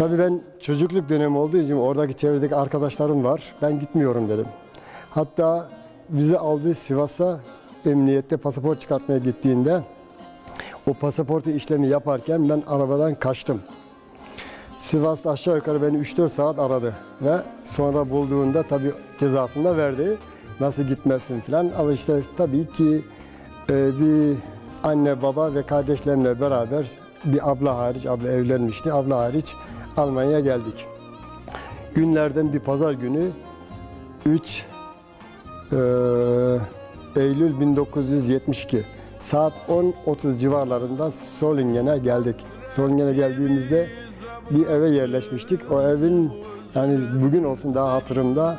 Tabii ben çocukluk dönemi olduğu için oradaki çevredeki arkadaşlarım var. Ben gitmiyorum dedim. Hatta bizi aldı Sivas'a emniyette pasaport çıkartmaya gittiğinde o pasaportu işlemi yaparken ben arabadan kaçtım. Sivas'ta aşağı yukarı beni 3-4 saat aradı ve sonra bulduğunda tabii cezasını da verdi. Nasıl gitmezsin falan ama işte tabii ki e, bir anne baba ve kardeşlerimle beraber bir abla hariç, abla evlenmişti, abla hariç Almanya'ya geldik. Günlerden bir pazar günü 3 e, Eylül 1972 saat 10.30 civarlarında Solingen'e geldik. Solingen'e geldiğimizde bir eve yerleşmiştik. O evin yani bugün olsun daha hatırımda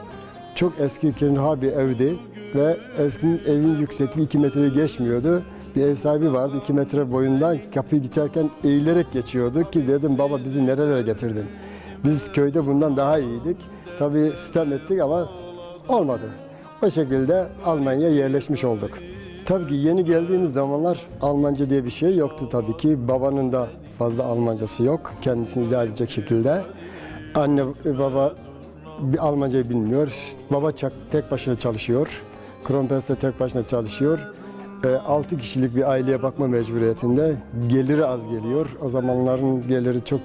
çok eski kenha bir evdi ve eski evin yüksekliği 2 metre geçmiyordu. Bir ev sahibi vardı 2 metre boyundan kapıyı geçerken eğilerek geçiyordu ki dedim baba bizi nerelere getirdin? Biz köyde bundan daha iyiydik. Tabii sistem ettik ama olmadı. O şekilde Almanya'ya yerleşmiş olduk. Tabii ki yeni geldiğimiz zamanlar Almanca diye bir şey yoktu tabii ki. Babanın da fazla Almancası yok. Kendisini idare edecek şekilde. Anne baba bir Almancayı bilmiyor. Baba tek başına çalışıyor. Kronpress'te tek başına çalışıyor. 6 kişilik bir aileye bakma mecburiyetinde. Geliri az geliyor. O zamanların geliri çok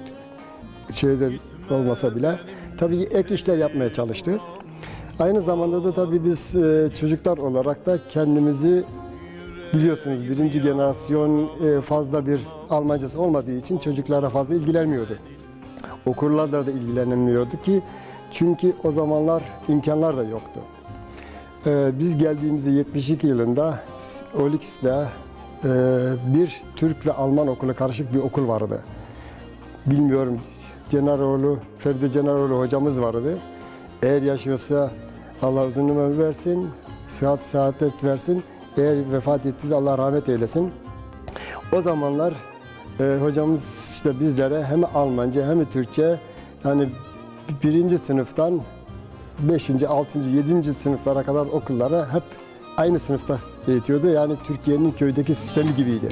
şeyde olmasa bile. Tabii ek işler yapmaya çalıştı. Aynı zamanda da tabii biz e, çocuklar olarak da kendimizi biliyorsunuz birinci jenerasyon e, fazla bir Almancası olmadığı için çocuklara fazla ilgilenmiyordu. Okullarla da ilgilenemiyordu ki çünkü o zamanlar imkanlar da yoktu. E, biz geldiğimizde 72 yılında Olix'te e, bir Türk ve Alman okulu karışık bir okul vardı. Bilmiyorum Cenaroğlu, Feride Cenaroğlu hocamız vardı. Eğer yaşıyorsa Allah uzun ömür versin, sıhhat saadet versin. Eğer vefat ettiyse Allah rahmet eylesin. O zamanlar e, hocamız işte bizlere hem Almanca hem Türkçe yani birinci sınıftan beşinci, altıncı, yedinci sınıflara kadar okullara hep aynı sınıfta eğitiyordu. Yani Türkiye'nin köydeki sistemi gibiydi.